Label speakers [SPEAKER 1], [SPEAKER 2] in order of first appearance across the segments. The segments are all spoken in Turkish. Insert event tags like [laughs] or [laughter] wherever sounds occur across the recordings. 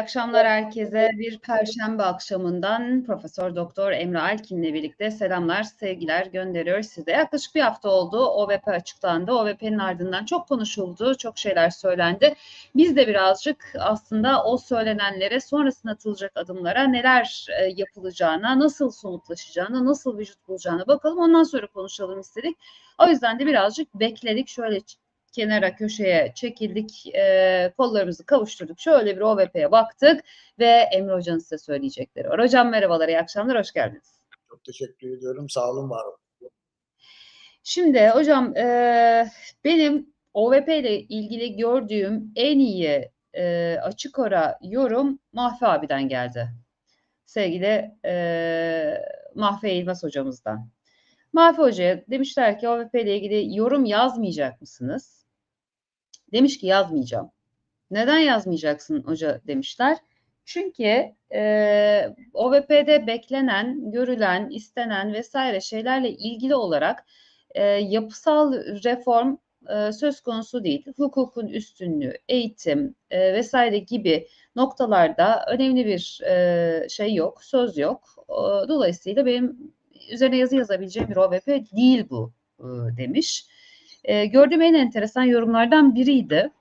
[SPEAKER 1] İyi akşamlar herkese. Bir Perşembe akşamından Profesör Doktor Emre Alkin'le birlikte selamlar, sevgiler gönderiyoruz size. Yaklaşık bir hafta oldu. OVP açıklandı. OVP'nin ardından çok konuşuldu, çok şeyler söylendi. Biz de birazcık aslında o söylenenlere, sonrasında atılacak adımlara neler e, yapılacağına, nasıl somutlaşacağına, nasıl vücut bulacağına bakalım. Ondan sonra konuşalım istedik. O yüzden de birazcık bekledik. Şöyle kenara köşeye çekildik, e, kollarımızı kavuşturduk. Şöyle bir OVP'ye baktık ve Emre Hoca'nın size söyleyecekleri var. Hocam merhabalar, iyi akşamlar, hoş geldiniz.
[SPEAKER 2] Çok teşekkür ediyorum. Sağ olun, var olun.
[SPEAKER 1] Şimdi hocam e, benim OVP ile ilgili gördüğüm en iyi e, açık ara yorum Mahfi abiden geldi. Sevgili e, Mahfi Eğilmez hocamızdan. Mahfi Hoca'ya demişler ki OVP ile ilgili yorum yazmayacak mısınız? Demiş ki yazmayacağım. Neden yazmayacaksın hoca demişler. Çünkü e, OVP'de beklenen, görülen, istenen vesaire şeylerle ilgili olarak e, yapısal reform e, söz konusu değil. Hukukun üstünlüğü, eğitim e, vesaire gibi noktalarda önemli bir e, şey yok, söz yok. E, dolayısıyla benim üzerine yazı yazabileceğim bir OVP değil bu e, demiş. E, gördüğüm en enteresan yorumlardan biriydi.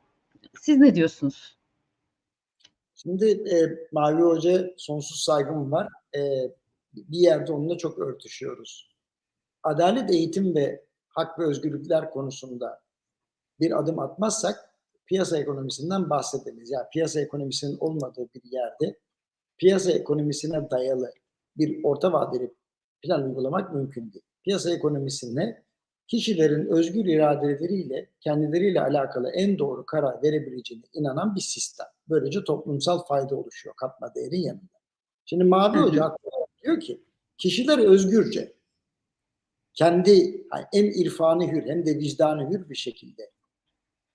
[SPEAKER 1] Siz ne diyorsunuz?
[SPEAKER 2] Şimdi e, Mavi Hoca sonsuz saygım var. E, bir yerde onunla çok örtüşüyoruz. Adalet, eğitim ve hak ve özgürlükler konusunda bir adım atmazsak piyasa ekonomisinden bahsedemeyiz. Yani piyasa ekonomisinin olmadığı bir yerde piyasa ekonomisine dayalı bir orta vadeli plan uygulamak mümkün değil. Piyasa ekonomisinde kişilerin özgür iradeleriyle kendileriyle alakalı en doğru karar verebileceğine inanan bir sistem. Böylece toplumsal fayda oluşuyor katma değerin yanında. Şimdi Mavi. Hoca diyor ki kişiler özgürce kendi hani hem irfanı hür hem de vicdanı hür bir şekilde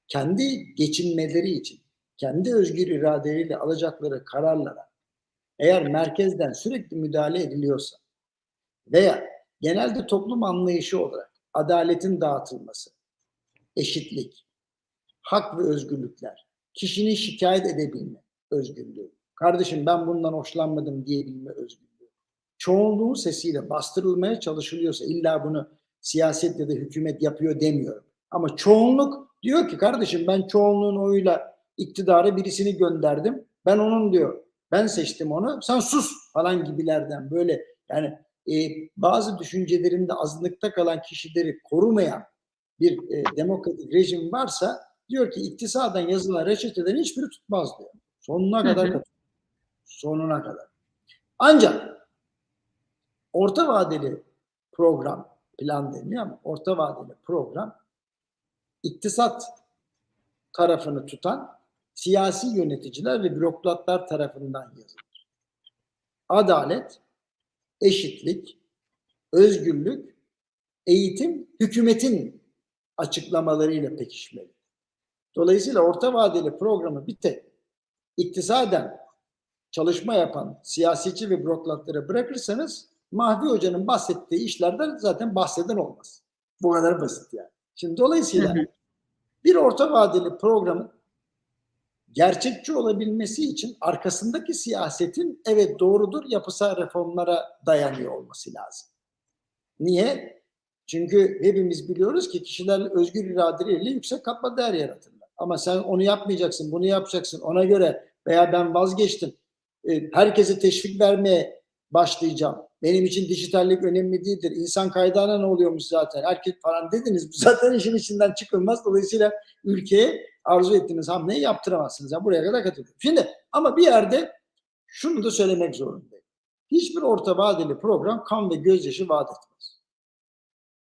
[SPEAKER 2] kendi geçinmeleri için kendi özgür iradeleriyle alacakları kararlara eğer merkezden sürekli müdahale ediliyorsa veya genelde toplum anlayışı olarak adaletin dağıtılması, eşitlik, hak ve özgürlükler, kişinin şikayet edebilme özgürlüğü, kardeşim ben bundan hoşlanmadım diyebilme özgürlüğü, çoğunluğun sesiyle bastırılmaya çalışılıyorsa illa bunu siyaset ya da hükümet yapıyor demiyorum. Ama çoğunluk diyor ki kardeşim ben çoğunluğun oyuyla iktidara birisini gönderdim. Ben onun diyor ben seçtim onu sen sus falan gibilerden böyle yani e, bazı düşüncelerinde azınlıkta kalan kişileri korumayan bir e, demokratik rejim varsa diyor ki iktisadan yazılan reçetelerin hiçbiri tutmaz diyor. Sonuna
[SPEAKER 1] Hı
[SPEAKER 2] kadar katılıyor. Sonuna kadar. Ancak orta vadeli program plan deniyor ama orta vadeli program iktisat tarafını tutan siyasi yöneticiler ve bürokratlar tarafından yazılır. Adalet, eşitlik, özgürlük, eğitim hükümetin açıklamalarıyla pekişmeli. Dolayısıyla orta vadeli programı bir tek iktisaden çalışma yapan siyasetçi ve bürokratlara bırakırsanız Mahvi Hoca'nın bahsettiği işlerden zaten bahseden olmaz. Bu kadar basit yani. Şimdi dolayısıyla bir orta vadeli programın gerçekçi olabilmesi için arkasındaki siyasetin evet doğrudur yapısal reformlara dayanıyor olması lazım. Niye? Çünkü hepimiz biliyoruz ki kişiler özgür iradeleriyle yüksek katma değer yaratırlar. Ama sen onu yapmayacaksın, bunu yapacaksın ona göre veya ben vazgeçtim. e, Herkese teşvik vermeye başlayacağım. Benim için dijitallik önemli değildir. İnsan kaydağına ne oluyormuş zaten? Herkes falan dediniz. Zaten işin içinden çıkılmaz. Dolayısıyla ülkeye arzu ettiğiniz hamleyi yaptıramazsınız. Yani buraya kadar katılıyorum. Şimdi ama bir yerde şunu da söylemek zorundayım. Hiçbir orta vadeli program kan ve gözyaşı vaat etmez.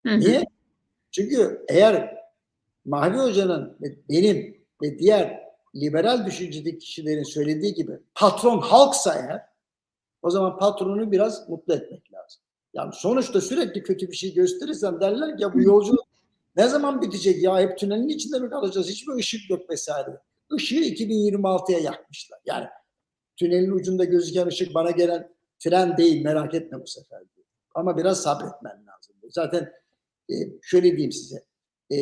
[SPEAKER 1] Hı hı.
[SPEAKER 2] Niye? Çünkü eğer Mahvi Hoca'nın ve benim ve diğer liberal düşüncedeki kişilerin söylediği gibi patron halksa eğer o zaman patronu biraz mutlu etmek lazım. Yani sonuçta sürekli kötü bir şey gösterirsen derler ki ya bu yolculuk ne zaman bitecek ya hep tünelin içinde mi kalacağız hiçbir ışık yok vesaire. Işığı 2026'ya yakmışlar. Yani tünelin ucunda gözüken ışık bana gelen tren değil merak etme bu sefer diyor. Ama biraz sabretmen lazım. Zaten e, şöyle diyeyim size. E,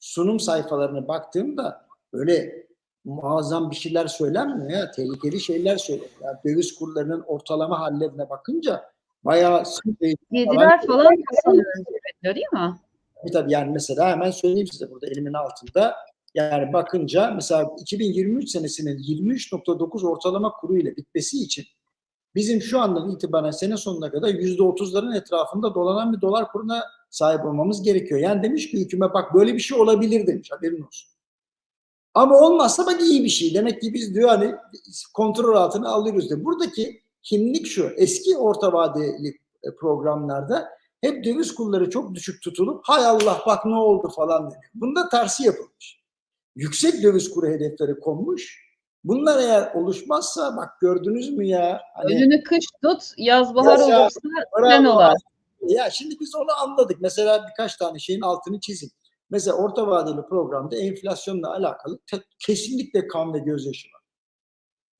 [SPEAKER 2] sunum sayfalarına baktığımda böyle muazzam bir şeyler söylenmiyor ya. Tehlikeli şeyler söyleniyor. Yani döviz kurlarının ortalama hallerine bakınca bayağı
[SPEAKER 1] Yediler falan [laughs] kazanıyor değil mi?
[SPEAKER 2] Tabii tabii yani mesela hemen söyleyeyim size burada elimin altında. Yani bakınca mesela 2023 senesinin 23.9 ortalama kuru ile bitmesi için bizim şu andan itibaren sene sonuna kadar %30'ların etrafında dolanan bir dolar kuruna sahip olmamız gerekiyor. Yani demiş ki hükümet bak böyle bir şey olabilir demiş haberin olsun. Ama olmazsa bak iyi bir şey. Demek ki biz diyor hani kontrol altına alıyoruz diye. Buradaki kimlik şu. Eski orta vadeli programlarda hep döviz kurları çok düşük tutulup hay Allah bak ne oldu falan deniyor. Bunda tersi yapılmış. Yüksek döviz kuru hedefleri konmuş. Bunlar eğer oluşmazsa bak gördünüz mü ya? Hani,
[SPEAKER 1] Önünü kış tut, yaz bahar
[SPEAKER 2] Yaz ya,
[SPEAKER 1] olursa sen ola.
[SPEAKER 2] Ya şimdi biz onu anladık. Mesela birkaç tane şeyin altını çizin. Mesela orta vadeli programda enflasyonla alakalı kesinlikle kan ve gözyaşı var.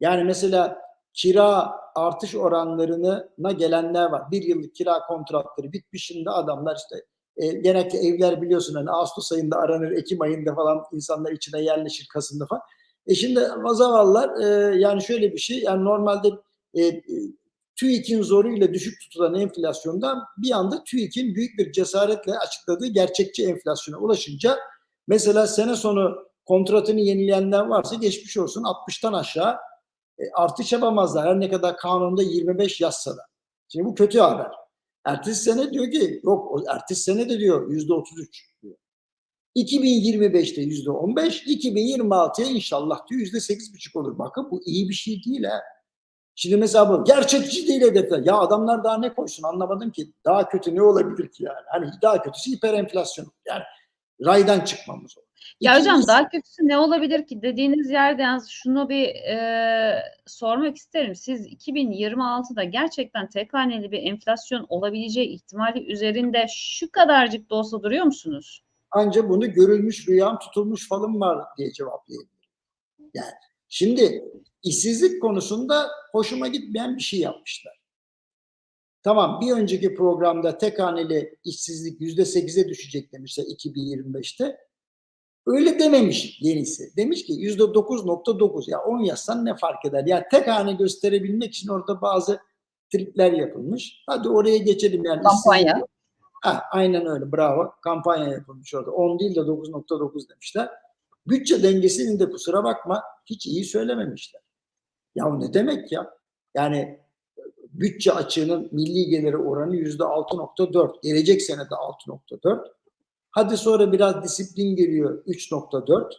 [SPEAKER 2] Yani mesela kira artış oranlarına gelenler var. Bir yıllık kira kontratları bitmiş şimdi adamlar işte e, genellikle evler biliyorsun hani Ağustos ayında aranır, Ekim ayında falan insanlar içine yerleşir Kasım'da falan. E şimdi zavallılar e, yani şöyle bir şey yani normalde e, TÜİK'in zoruyla düşük tutulan enflasyondan bir anda TÜİK'in büyük bir cesaretle açıkladığı gerçekçi enflasyona ulaşınca mesela sene sonu kontratını yenileyenler varsa geçmiş olsun 60'tan aşağı artış yapamazlar. Her ne kadar kanunda 25 yazsa da. Şimdi bu kötü haber. Ertesi sene diyor ki yok ertesi sene de diyor yüzde 33 diyor. 2025'te yüzde 15, 2026'ya inşallah diyor yüzde 8,5 olur. Bakın bu iyi bir şey değil ha. Şimdi mesela bu gerçekçi değil hedefler. Ya adamlar daha ne koysun anlamadım ki. Daha kötü ne olabilir ki yani? Hani daha kötüsü hiperenflasyon. Yani raydan çıkmamız olur.
[SPEAKER 1] Ya hocam
[SPEAKER 2] İkincisi-
[SPEAKER 1] daha kötüsü ne olabilir ki dediğiniz yerde yalnız şunu bir e, sormak isterim. Siz 2026'da gerçekten tek haneli bir enflasyon olabileceği ihtimali üzerinde şu kadarcık da olsa duruyor musunuz?
[SPEAKER 2] Anca bunu görülmüş rüyam tutulmuş falım var diye cevaplayabilirim. Yani şimdi işsizlik konusunda hoşuma gitmeyen bir şey yapmışlar. Tamam bir önceki programda tek haneli işsizlik yüzde sekize düşecek demişler 2025'te. Öyle dememiş yenisi. Demiş ki yüzde 9.9 ya 10 yazsan ne fark eder? Ya tek hane gösterebilmek için orada bazı trikler yapılmış. Hadi oraya geçelim yani.
[SPEAKER 1] Kampanya.
[SPEAKER 2] işsizlik- Ha, aynen öyle bravo. Kampanya yapılmış orada. 10 değil de 9.9 demişler. Bütçe dengesinin de kusura bakma hiç iyi söylememişler. Ya ne demek ya? Yani bütçe açığının milli geliri oranı yüzde 6.4. Gelecek sene de 6.4. Hadi sonra biraz disiplin geliyor 3.4.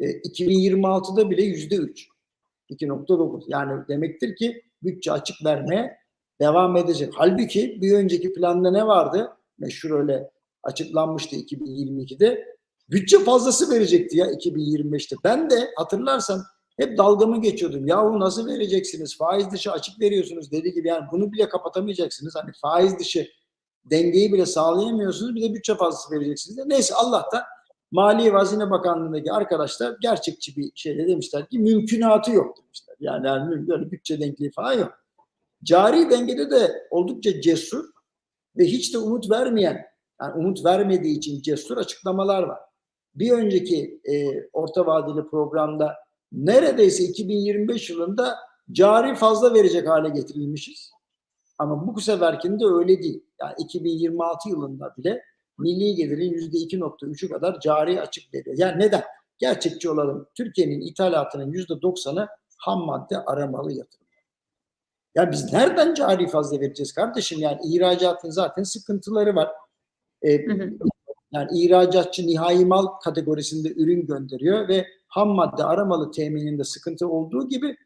[SPEAKER 2] E, 2026'da bile yüzde 3. 2.9. Yani demektir ki bütçe açık vermeye devam edecek. Halbuki bir önceki planda ne vardı? Meşhur öyle açıklanmıştı 2022'de. Bütçe fazlası verecekti ya 2025'te. Ben de hatırlarsan hep dalgamı geçiyordum. Yahu nasıl vereceksiniz? Faiz dışı açık veriyorsunuz dediği gibi yani bunu bile kapatamayacaksınız. Hani faiz dışı dengeyi bile sağlayamıyorsunuz. Bir de bütçe fazlası vereceksiniz. de. Neyse Allah'tan Maliye ve Hazine Bakanlığı'ndaki arkadaşlar gerçekçi bir şeyle demişler ki mümkünatı yok demişler. Yani, yani böyle bütçe denkliği falan yok. Cari dengede de oldukça cesur ve hiç de umut vermeyen, yani umut vermediği için cesur açıklamalar var. Bir önceki e, orta vadeli programda neredeyse 2025 yılında cari fazla verecek hale getirilmişiz. Ama bu seferkinde öyle değil. Yani 2026 yılında bile milli gelirin %2.3'ü kadar cari açık veriyor. Yani neden? Gerçekçi olalım. Türkiye'nin ithalatının %90'ı ham madde aramalı yatırım. Ya biz nereden cari fazla vereceğiz kardeşim? Yani ihracatın zaten sıkıntıları var. Ee,
[SPEAKER 1] Hı hı.
[SPEAKER 2] yani ihracatçı nihai mal kategorisinde ürün gönderiyor ve ham madde aramalı temininde sıkıntı olduğu gibi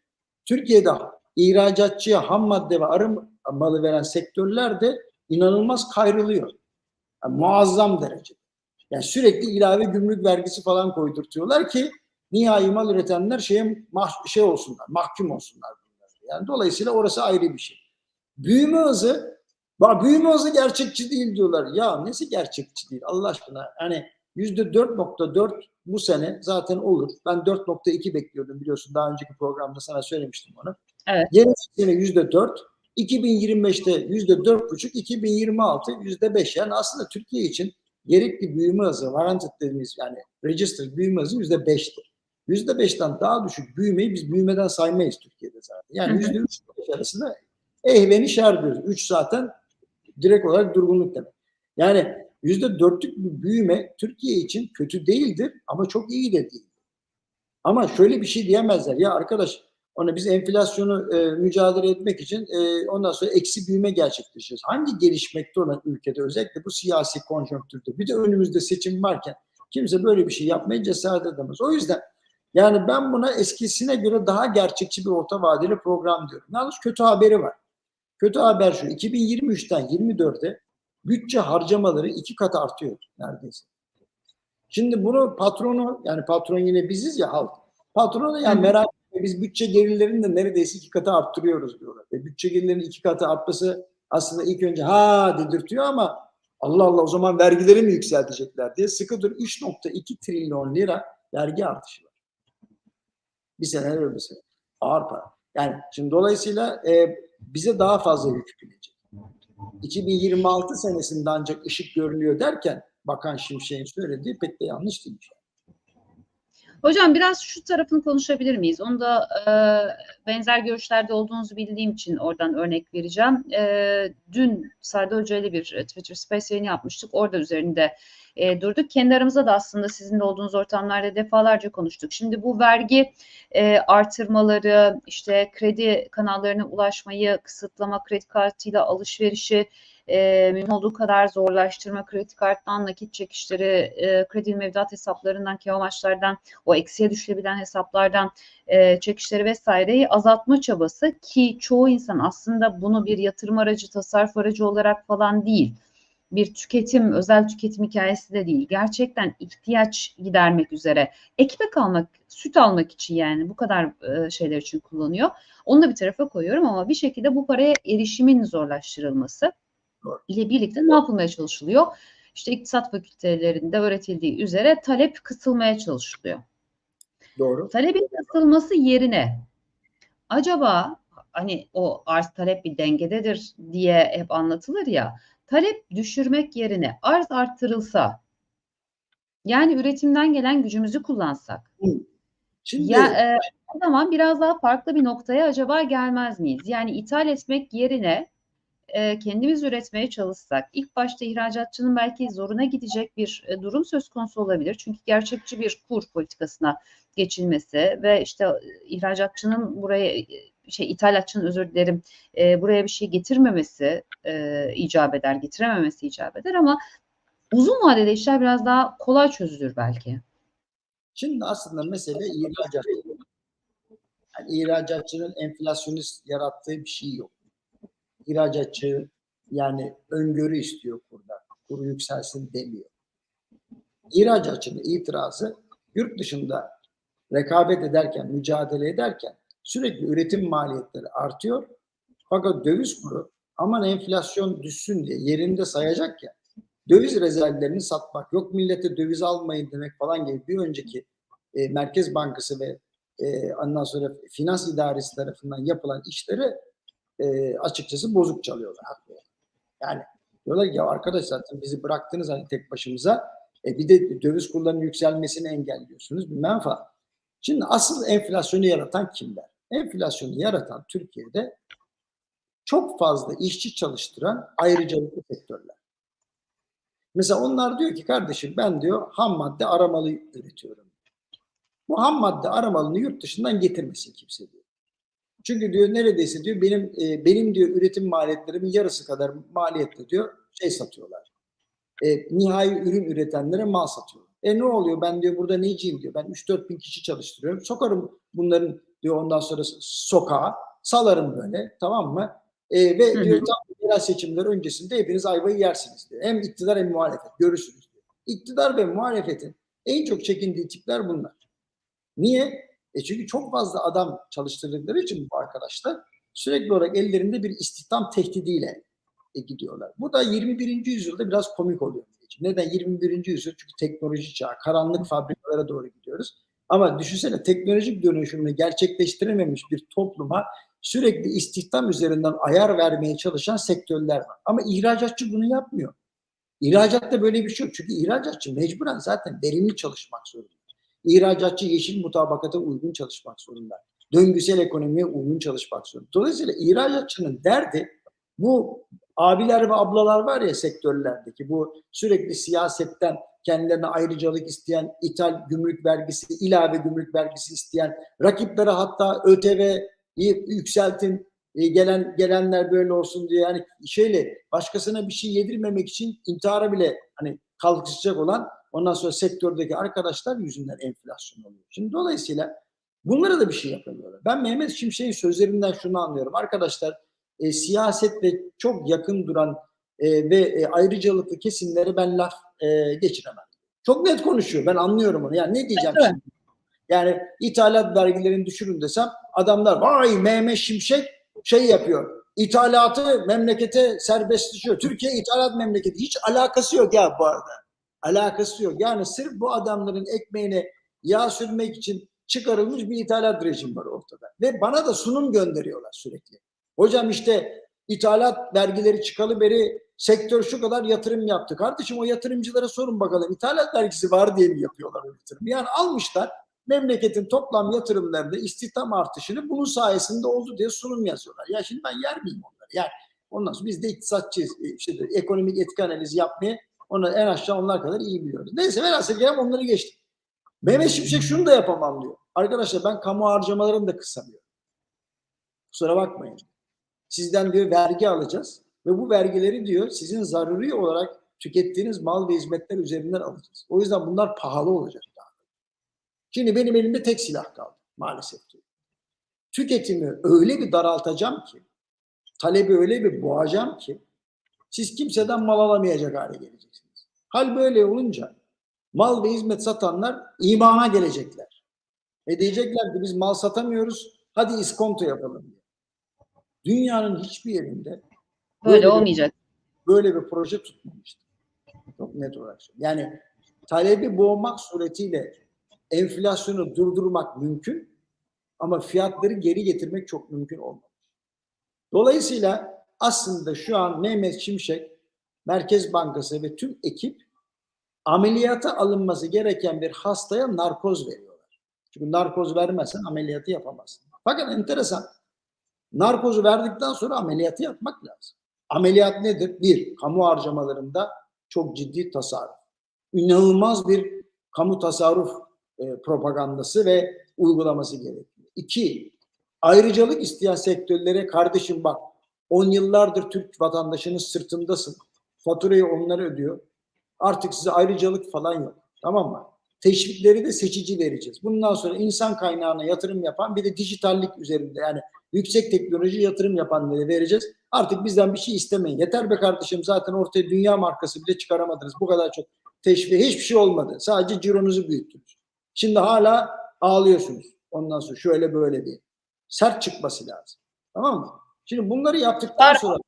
[SPEAKER 2] Türkiye'de ihracatçıya ham madde ve aramalı veren sektörler de inanılmaz kayrılıyor. Yani muazzam derece. Yani sürekli ilave gümrük vergisi falan koydurtuyorlar ki nihai mal üretenler şeye mah- şey olsunlar, mahkum olsunlar. Yani dolayısıyla orası ayrı bir şey. Büyüme hızı, bak büyüme hızı gerçekçi değil diyorlar. Ya nesi gerçekçi değil Allah aşkına? Hani yüzde 4.4 bu sene zaten olur. Ben 4.2 bekliyordum biliyorsun. Daha önceki programda sana söylemiştim onu.
[SPEAKER 1] Evet.
[SPEAKER 2] Gelecek sene yüzde 4. 2025'te yüzde 4.5, 2026 yüzde 5. Yani aslında Türkiye için gerekli büyüme hızı, warranted dediğimiz yani registered büyüme hızı yüzde 5'tir. yüzde beşten daha düşük büyümeyi biz büyümeden saymayız Türkiye'de zaten. Yani
[SPEAKER 1] hı.
[SPEAKER 2] yüzde üç beş arasında ehveni şer diyoruz. Üç zaten direkt olarak durgunluk demek. Yani yüzde dörtlük bir büyüme Türkiye için kötü değildir ama çok iyi de değil. Ama şöyle bir şey diyemezler. Ya arkadaş ona biz enflasyonu e, mücadele etmek için e, ondan sonra eksi büyüme gerçekleştireceğiz. Hangi gelişmekte olan ülkede özellikle bu siyasi konjonktürde bir de önümüzde seçim varken kimse böyle bir şey yapmaya cesaret edemez. O yüzden yani ben buna eskisine göre daha gerçekçi bir orta vadeli program diyorum. Yalnız kötü haberi var. Kötü haber şu. 2023'ten 24'e bütçe harcamaları iki kat artıyor neredeyse. Şimdi bunu patronu yani patron yine biziz ya halk. Patronu yani merak biz bütçe gelirlerini de neredeyse iki katı arttırıyoruz diyorlar. Ve bütçe gelirlerinin iki katı artması aslında ilk önce ha dedirtiyor ama Allah Allah o zaman vergileri mi yükseltecekler diye sıkı dur 3.2 trilyon lira vergi artışı var. Bir sene öyle bir sene. Ağır para. Yani şimdi dolayısıyla e, bize daha fazla yük binecek. 2026 senesinde ancak ışık görünüyor derken Bakan Şimşek'in söylediği pek de yanlış değil.
[SPEAKER 1] Hocam biraz şu tarafını konuşabilir miyiz? Onu da e, benzer görüşlerde olduğunuzu bildiğim için oradan örnek vereceğim. E, dün Serdar Hoca ile bir Twitter Space yayını yapmıştık. Orada üzerinde e, durduk. Kendi aramızda da aslında sizin de olduğunuz ortamlarda defalarca konuştuk. Şimdi bu vergi e, artırmaları, işte kredi kanallarına ulaşmayı kısıtlama, kredi kartıyla alışverişi e, mümkün olduğu kadar zorlaştırma, kredi karttan nakit çekişleri, e, kredi mevduat hesaplarından, amaçlardan, o eksiye düşebilen hesaplardan e, çekişleri vesaireyi azaltma çabası ki çoğu insan aslında bunu bir yatırım aracı, tasarruf aracı olarak falan değil bir tüketim, özel tüketim hikayesi de değil. Gerçekten ihtiyaç gidermek üzere ekmek almak, süt almak için yani bu kadar şeyler için kullanıyor. Onu da bir tarafa koyuyorum ama bir şekilde bu paraya erişimin zorlaştırılması. İle birlikte ne yapılmaya çalışılıyor? İşte iktisat fakültelerinde öğretildiği üzere talep kısılmaya çalışılıyor.
[SPEAKER 2] Doğru.
[SPEAKER 1] Talebin kısılması yerine acaba hani o arz talep bir dengededir diye hep anlatılır ya talep düşürmek yerine arz arttırılsa yani üretimden gelen gücümüzü kullansak
[SPEAKER 2] Şimdi
[SPEAKER 1] ya e, o zaman biraz daha farklı bir noktaya acaba gelmez miyiz? Yani ithal etmek yerine e, kendimiz üretmeye çalışsak ilk başta ihracatçının belki zoruna gidecek bir e, durum söz konusu olabilir. Çünkü gerçekçi bir kur politikasına geçilmesi ve işte e, ihracatçının buraya e, şey ithalatçının özür dilerim e, buraya bir şey getirmemesi e, icap eder, getirememesi icap eder ama uzun vadede işler biraz daha kolay çözülür belki.
[SPEAKER 2] Şimdi aslında mesele ihracat. Yani ihracatçının enflasyonist yarattığı bir şey yok. İhracatçı yani öngörü istiyor kurda. Kur yükselsin demiyor. İhracatçının itirazı yurt dışında rekabet ederken, mücadele ederken sürekli üretim maliyetleri artıyor. Fakat döviz kuru aman enflasyon düşsün diye yerinde sayacak ya döviz rezervlerini satmak yok millete döviz almayın demek falan gibi bir önceki e, Merkez Bankası ve e, ondan sonra finans idaresi tarafından yapılan işleri e, açıkçası bozuk çalıyorlar. Yani diyorlar ki ya arkadaşlar zaten bizi bıraktınız hani tek başımıza e, bir de döviz kurlarının yükselmesini engelliyorsunuz bilmem falan. Şimdi asıl enflasyonu yaratan kimler? Enflasyonu yaratan Türkiye'de çok fazla işçi çalıştıran ayrıcalıklı sektörler. Mesela onlar diyor ki kardeşim ben diyor ham madde aramalı üretiyorum. Bu ham madde aramalını yurt dışından getirmesin kimse diyor. Çünkü diyor neredeyse diyor benim e, benim diyor üretim maliyetlerimin yarısı kadar maliyetle diyor şey satıyorlar. E, nihai ürün üretenlere mal satıyorlar. E ne oluyor ben diyor burada neciyim diyor. Ben 3-4 bin kişi çalıştırıyorum. Sokarım bunların diyor ondan sonra sokağa salarım böyle tamam mı? E, ve
[SPEAKER 1] Hı hı.
[SPEAKER 2] diyor tam yerel seçimler öncesinde hepiniz ayvayı yersiniz diyor. Hem iktidar hem muhalefet görürsünüz diyor. İktidar ve muhalefetin en çok çekindiği tipler bunlar. Niye? E çünkü çok fazla adam çalıştırdıkları için bu arkadaşlar sürekli olarak ellerinde bir istihdam tehdidiyle e, gidiyorlar. Bu da 21. yüzyılda biraz komik oluyor. Neden 21. yüzyıl? Çünkü teknoloji çağı, karanlık fabrikalara doğru gidiyoruz. Ama düşünsene teknolojik dönüşümünü gerçekleştirememiş bir topluma sürekli istihdam üzerinden ayar vermeye çalışan sektörler var. Ama ihracatçı bunu yapmıyor. İhracatta böyle bir şey yok. Çünkü ihracatçı mecburen zaten verimli çalışmak zorunda. İhracatçı yeşil mutabakata uygun çalışmak zorunda. Döngüsel ekonomiye uygun çalışmak zorunda. Dolayısıyla ihracatçının derdi bu abiler ve ablalar var ya sektörlerdeki bu sürekli siyasetten kendilerine ayrıcalık isteyen, ithal gümrük vergisi, ilave gümrük vergisi isteyen, rakiplere hatta ÖTV'yi yükseltin, e, gelen gelenler böyle olsun diye yani şöyle başkasına bir şey yedirmemek için intihara bile hani kalkışacak olan ondan sonra sektördeki arkadaşlar yüzünden enflasyon oluyor. Şimdi dolayısıyla bunlara da bir şey yapamıyorlar. Ben Mehmet Şimşek'in sözlerinden şunu anlıyorum. Arkadaşlar e, siyasetle çok yakın duran e, ve e, ayrıcalıklı kesimlere ben laf e, geçiremem. Çok net konuşuyor. Ben anlıyorum onu. Yani ne diyeceğim
[SPEAKER 1] Evet.
[SPEAKER 2] şimdi? Yani ithalat vergilerini düşürün desem adamlar vay Mehmet Şimşek şey yapıyor. İthalatı memlekete serbestleşiyor. Türkiye ithalat memleketi. Hiç alakası yok ya bu arada. Alakası yok. Yani sırf bu adamların ekmeğine yağ sürmek için çıkarılmış bir ithalat rejimi var ortada. Ve bana da sunum gönderiyorlar sürekli. Hocam işte ithalat vergileri çıkalı beri sektör şu kadar yatırım yaptı. Kardeşim o yatırımcılara sorun bakalım. İthalat vergisi var diye mi yapıyorlar o yatırım? Yani almışlar memleketin toplam yatırımlarında istihdam artışını bunun sayesinde oldu diye sunum yazıyorlar. Ya şimdi ben yer miyim onları? Yani ondan sonra biz de iktisatçıyız. E, İşte ekonomik etki analizi yapmayı onu en aşağı onlar kadar iyi biliyoruz. Neyse velhasıl kelam onları geçtik. Mehmet Şimşek şunu da yapamam diyor. Arkadaşlar ben kamu harcamalarını da kısamıyorum. Kusura bakmayın. Sizden diyor vergi alacağız ve bu vergileri diyor sizin zaruri olarak tükettiğiniz mal ve hizmetler üzerinden alacağız. O yüzden bunlar pahalı olacak. Şimdi benim elimde tek silah kaldı maalesef diyor. Tüketimi öyle bir daraltacağım ki, talebi öyle bir boğacağım ki siz kimseden mal alamayacak hale geleceksiniz. Hal böyle olunca mal ve hizmet satanlar imana gelecekler. Ve diyecekler ki biz mal satamıyoruz, hadi iskonto yapalım. Dünyanın hiçbir yerinde
[SPEAKER 1] Böyle
[SPEAKER 2] bir-
[SPEAKER 1] olmayacak.
[SPEAKER 2] böyle bir proje tutmamıştı. Çok net olarak. Yani talebi boğmak suretiyle enflasyonu durdurmak mümkün ama fiyatları geri getirmek çok mümkün olmamış. Dolayısıyla aslında şu an Mehmet Şimşek, Merkez Bankası ve tüm ekip ameliyata alınması gereken bir hastaya narkoz veriyorlar. Çünkü narkoz vermezsen ameliyatı yapamazsın. Fakat enteresan. Narkozu verdikten sonra ameliyatı yapmak lazım. Ameliyat nedir? Bir, kamu harcamalarında çok ciddi tasarruf. İnanılmaz bir kamu tasarruf e, propagandası ve uygulaması gerekiyor. İki, ayrıcalık isteyen sektörlere kardeşim bak 10 yıllardır Türk vatandaşının sırtındasın. Faturayı onlar ödüyor. Artık size ayrıcalık falan yok. Tamam mı? Teşvikleri de seçici vereceğiz. Bundan sonra insan kaynağına yatırım yapan bir de dijitallik üzerinde yani yüksek teknoloji yatırım yapanları vereceğiz. Artık bizden bir şey istemeyin. Yeter be kardeşim zaten ortaya dünya markası bile çıkaramadınız. Bu kadar çok teşvik hiçbir şey olmadı. Sadece cironuzu büyüttünüz. Şimdi hala ağlıyorsunuz. Ondan sonra şöyle böyle diye. Sert çıkması lazım. Tamam mı? Şimdi bunları yaptıktan sonra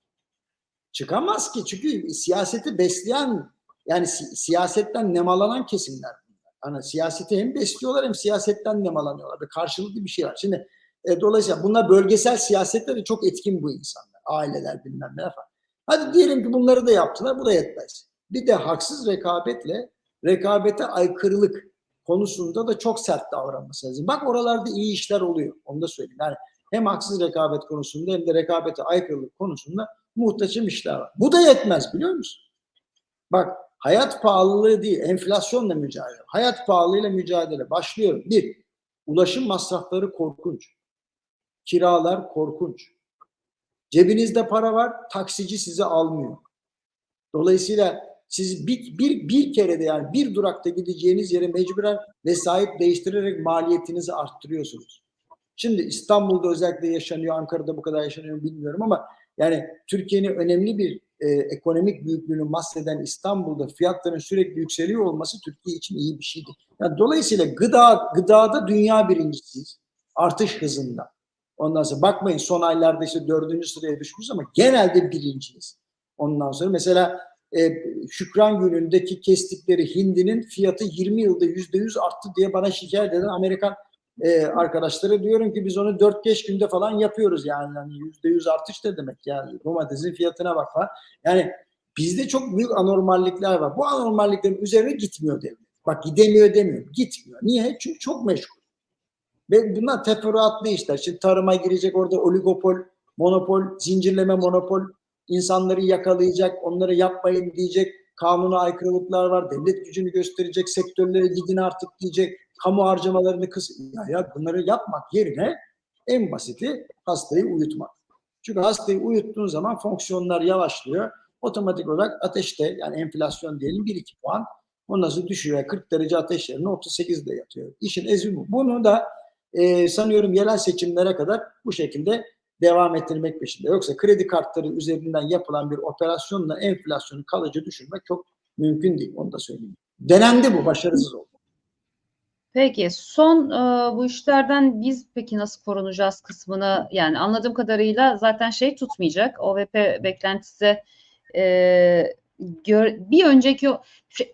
[SPEAKER 2] çıkamaz ki çünkü siyaseti besleyen yani si- siyasetten nemalanan kesimler bunlar. Hani siyaseti hem besliyorlar hem siyasetten nemalanıyorlar. Bir karşılıklı bir şey var. Şimdi e, dolayısıyla bunlar bölgesel siyasette çok etkin bu insanlar. Aileler bilmem ne falan. Hadi diyelim ki bunları da yaptılar. Bu da yetmez. Bir de haksız rekabetle rekabete aykırılık konusunda da çok sert davranması lazım. Bak oralarda iyi işler oluyor. Onu da söyleyeyim. Yani hem haksız rekabet konusunda hem de rekabete aykırılık konusunda muhteşem işler var. Bu da yetmez biliyor musun? Bak hayat pahalılığı değil, enflasyonla mücadele. Hayat pahalılığıyla mücadele. Başlıyorum. Bir, ulaşım masrafları korkunç. Kiralar korkunç. Cebinizde para var, taksici sizi almıyor. Dolayısıyla siz bir, bir, bir kere de yani bir durakta gideceğiniz yere mecburen vesayet değiştirerek maliyetinizi arttırıyorsunuz. Şimdi İstanbul'da özellikle yaşanıyor, Ankara'da bu kadar yaşanıyor bilmiyorum ama yani Türkiye'nin önemli bir e, ekonomik büyüklüğünü mahseden İstanbul'da fiyatların sürekli yükseliyor olması Türkiye için iyi bir şey değil. Yani dolayısıyla gıda gıdada dünya birincisiyiz. Artış hızında. Ondan sonra bakmayın son aylarda işte dördüncü sıraya düşmüş ama genelde birinciyiz. Ondan sonra mesela e, Şükran günündeki kestikleri hindinin fiyatı 20 yılda yüzde yüz arttı diye bana şikayet eden Amerikan e, arkadaşlara diyorum ki biz onu 4-5 günde falan yapıyoruz yani yani yüzde yüz artış ne demek yani domatesin fiyatına bak falan. Yani bizde çok büyük anormallikler var. Bu anormalliklerin üzerine gitmiyor devlet. Bak gidemiyor demiyorum. Gitmiyor. Niye? Çünkü çok meşgul. Ve bunlar teferruatlı işler. Şimdi tarıma girecek orada oligopol, monopol, zincirleme monopol, insanları yakalayacak, onları yapmayın diyecek, kanuna aykırılıklar var, devlet gücünü gösterecek, sektörlere gidin artık diyecek, kamu harcamalarını kıs... Ya, ya bunları yapmak yerine en basiti hastayı uyutmak. Çünkü hastayı uyuttuğun zaman fonksiyonlar yavaşlıyor. Otomatik olarak ateşte yani enflasyon diyelim 1-2 puan ondan sonra düşüyor. 40 derece ateş yerine 38'de yatıyor. İşin ezbi bu. Bunu da e, sanıyorum yerel seçimlere kadar bu şekilde devam ettirmek peşinde. Yoksa kredi kartları üzerinden yapılan bir operasyonla enflasyonu kalıcı düşürmek çok mümkün değil. Onu da söyleyeyim. Denendi bu, başarısız oldu.
[SPEAKER 1] Peki son e, bu işlerden biz peki nasıl korunacağız kısmını yani anladığım kadarıyla zaten şey tutmayacak. OVP beklentisi e, gör, bir önceki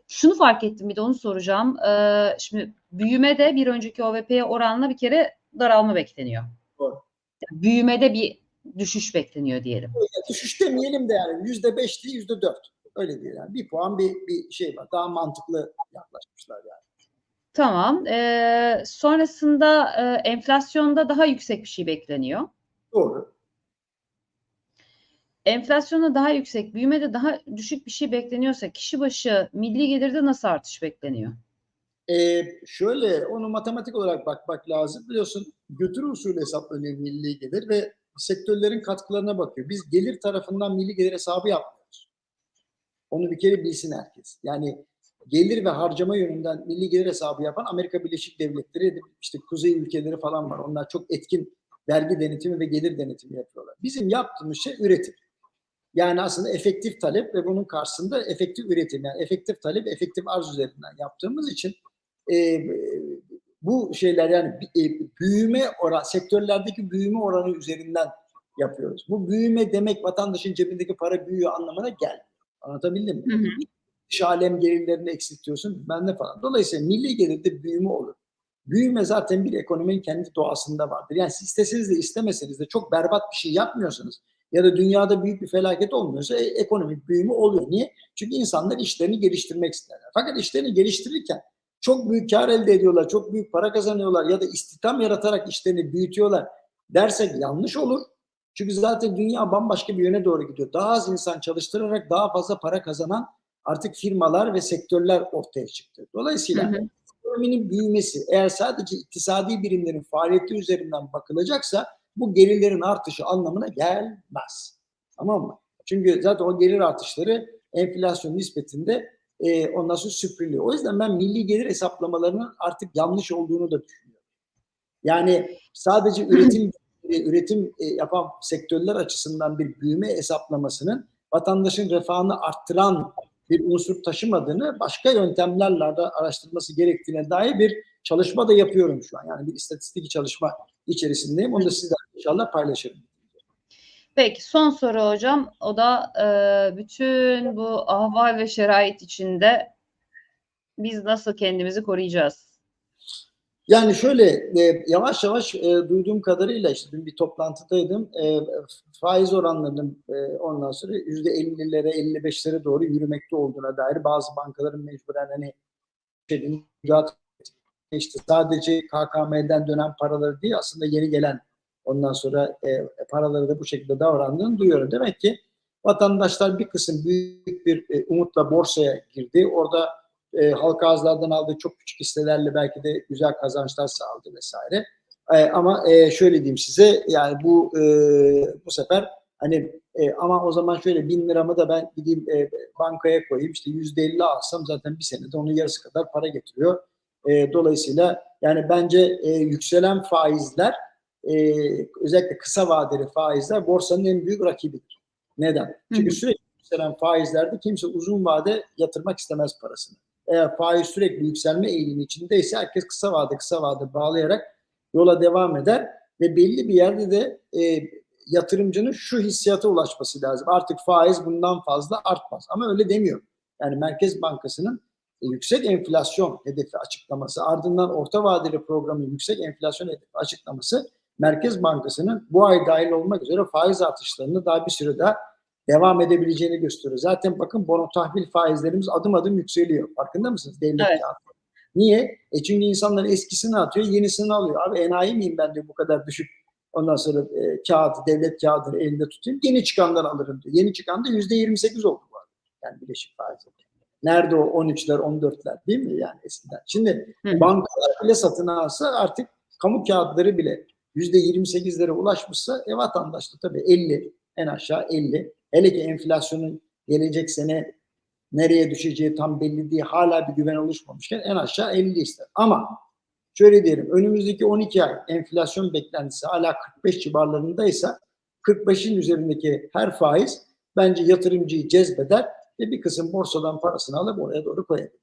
[SPEAKER 1] şunu fark ettim bir de onu soracağım. E, şimdi büyümede bir önceki OVP'ye oranla bir kere daralma bekleniyor.
[SPEAKER 2] Doğru.
[SPEAKER 1] Büyümede bir düşüş bekleniyor diyelim.
[SPEAKER 2] Ya düşüş demeyelim de yani yüzde beş değil yüzde dört. Öyle değil yani. Bir puan bir, bir şey var. Daha mantıklı yaklaşmışlar yani.
[SPEAKER 1] Tamam. E, sonrasında e, enflasyonda daha yüksek bir şey bekleniyor.
[SPEAKER 2] Doğru.
[SPEAKER 1] Enflasyonda daha yüksek, büyümede daha düşük bir şey bekleniyorsa kişi başı milli gelirde nasıl artış bekleniyor?
[SPEAKER 2] Ee, şöyle onu matematik olarak bakmak lazım. Biliyorsun götür usulü hesaplanıyor milli gelir ve sektörlerin katkılarına bakıyor. Biz gelir tarafından milli gelir hesabı yapmıyoruz. Onu bir kere bilsin herkes. Yani gelir ve harcama yönünden milli gelir hesabı yapan Amerika Birleşik Devletleri, işte kuzey ülkeleri falan var. Onlar çok etkin vergi denetimi ve gelir denetimi yapıyorlar. Bizim yaptığımız şey üretim. Yani aslında efektif talep ve bunun karşısında efektif üretim. Yani efektif talep, efektif arz üzerinden yaptığımız için e, bu şeyler yani e, büyüme oran, sektörlerdeki büyüme oranı üzerinden yapıyoruz. Bu büyüme demek vatandaşın cebindeki para büyüyor anlamına gelmiyor. Anlatabildim mi?
[SPEAKER 1] Hı hı.
[SPEAKER 2] Dış alem gelirlerini eksiltiyorsun ben ne falan. Dolayısıyla milli gelirde büyüme olur. Büyüme zaten bir ekonominin kendi doğasında vardır. Yani siz isteseniz de istemeseniz de çok berbat bir şey yapmıyorsanız ya da dünyada büyük bir felaket olmuyorsa e, ekonomik büyüme oluyor. Niye? Çünkü insanlar işlerini geliştirmek isterler. Fakat işlerini geliştirirken çok büyük kar elde ediyorlar, çok büyük para kazanıyorlar ya da istihdam yaratarak işlerini büyütüyorlar dersek yanlış olur. Çünkü zaten dünya bambaşka bir yöne doğru gidiyor. Daha az insan çalıştırarak daha fazla para kazanan artık firmalar ve sektörler ortaya çıktı. Dolayısıyla
[SPEAKER 1] Hı hı.
[SPEAKER 2] ekonominin büyümesi eğer sadece iktisadi birimlerin faaliyeti üzerinden bakılacaksa bu gelirlerin artışı anlamına gelmez. Tamam mı? Çünkü zaten o gelir artışları enflasyon nispetinde e, ondan sonra süpürülüyor. O yüzden ben milli gelir hesaplamalarının artık yanlış olduğunu da düşünüyorum. Yani sadece üretim e, üretim e, yapan sektörler açısından bir büyüme hesaplamasının vatandaşın refahını arttıran bir unsur taşımadığını başka yöntemlerle de araştırması gerektiğine dair bir çalışma da yapıyorum şu an. Yani bir istatistik çalışma içerisindeyim. Onu da sizlerle inşallah paylaşırım.
[SPEAKER 1] Peki son soru hocam. O da e, bütün bu ahval ve şerait içinde biz nasıl kendimizi koruyacağız?
[SPEAKER 2] Yani şöyle e, yavaş yavaş e, duyduğum kadarıyla işte dün bir toplantıdaydım. E, faiz oranlarının e, ondan sonra yüzde 50'lere 55'lere doğru yürümekte olduğuna dair bazı bankaların mecburen hani şeyin işte sadece KKM'den dönen paraları değil aslında yeni gelen ondan sonra e, paraları da bu şekilde davrandığını duyuyorum. Demek ki vatandaşlar bir kısım büyük bir e, umutla borsaya girdi. Orada e, halka arzlardan aldığı çok küçük hisselerle belki de güzel kazançlar sağladı vesaire. E, ama e, şöyle diyeyim size yani bu e, bu sefer hani e, ama o zaman şöyle bin liramı da ben gideyim e, bankaya koyayım işte yüzde elli alsam zaten bir senede onun yarısı kadar para getiriyor. E, dolayısıyla yani bence e, yükselen faizler e, özellikle kısa vadeli faizler borsanın en büyük rakibidir. Neden? Çünkü
[SPEAKER 1] Hı hı.
[SPEAKER 2] sürekli yükselen faizlerde kimse uzun vade yatırmak istemez parasını. Eğer faiz sürekli yükselme eğilimi içindeyse herkes kısa vade kısa vade bağlayarak yola devam eder ve belli bir yerde de e, yatırımcının şu hissiyata ulaşması lazım. Artık faiz bundan fazla artmaz. Ama öyle demiyor. Yani Merkez Bankası'nın yüksek enflasyon hedefi açıklaması, ardından orta vadeli programın yüksek enflasyon hedefi açıklaması Merkez Bankası'nın bu ay dahil olmak üzere faiz artışlarını daha bir süre daha devam edebileceğini gösteriyor. Zaten bakın bono tahvil faizlerimiz adım adım yükseliyor. Farkında mısınız? Devlet
[SPEAKER 1] Evet.
[SPEAKER 2] kağıdı. Niye? E çünkü insanlar eskisini atıyor, yenisini alıyor. Abi enayi miyim ben diyor bu kadar düşük. Ondan sonra e, kağıdı, devlet kağıdını elinde tutayım. Yeni çıkandan alırım diyor. Yeni çıkan da yüzde 28 oldu bu arada. Yani bileşik faizi. Nerede o 13'ler, 14'ler değil mi yani eskiden? Şimdi
[SPEAKER 1] Hı.
[SPEAKER 2] bankalar bile satın alsa artık kamu kağıtları bile yüzde 28'lere ulaşmışsa e vatandaş da tabii 50 en aşağı 50. Hele ki enflasyonun gelecek sene nereye düşeceği tam belli değil. Hala bir güven oluşmamışken en aşağı 50 ister. Ama şöyle diyelim önümüzdeki 12 ay enflasyon beklentisi hala 45 civarlarındaysa 45'in üzerindeki her faiz bence yatırımcıyı cezbeder ve bir kısım borsadan parasını alıp oraya doğru koyabilir.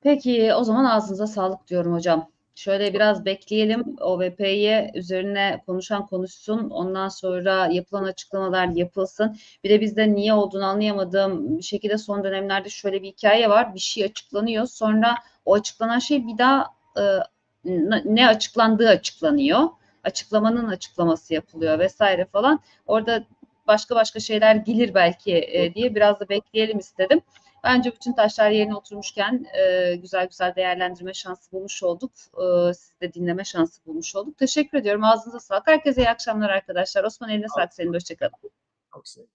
[SPEAKER 1] Peki o zaman ağzınıza sağlık diyorum hocam. Şöyle biraz bekleyelim. OVP'ye üzerine konuşan konuşsun. Ondan sonra yapılan açıklamalar yapılsın. Bir de bizde niye olduğunu anlayamadığım bir şekilde son dönemlerde şöyle bir hikaye var. Bir şey açıklanıyor. Sonra o açıklanan şey bir daha e, ne açıklandığı açıklanıyor. Açıklamanın açıklaması yapılıyor vesaire falan. Orada başka başka şeyler gelir belki e, diye biraz da bekleyelim istedim. Bence bütün taşlar yerine oturmuşken e, güzel güzel değerlendirme şansı bulmuş olduk. E, siz de dinleme şansı bulmuş olduk. Teşekkür ediyorum. Ağzınıza sağlık. Herkese iyi akşamlar arkadaşlar. Osman eline sağlık senin de. Hoşçakalın.
[SPEAKER 2] Çok sevdim.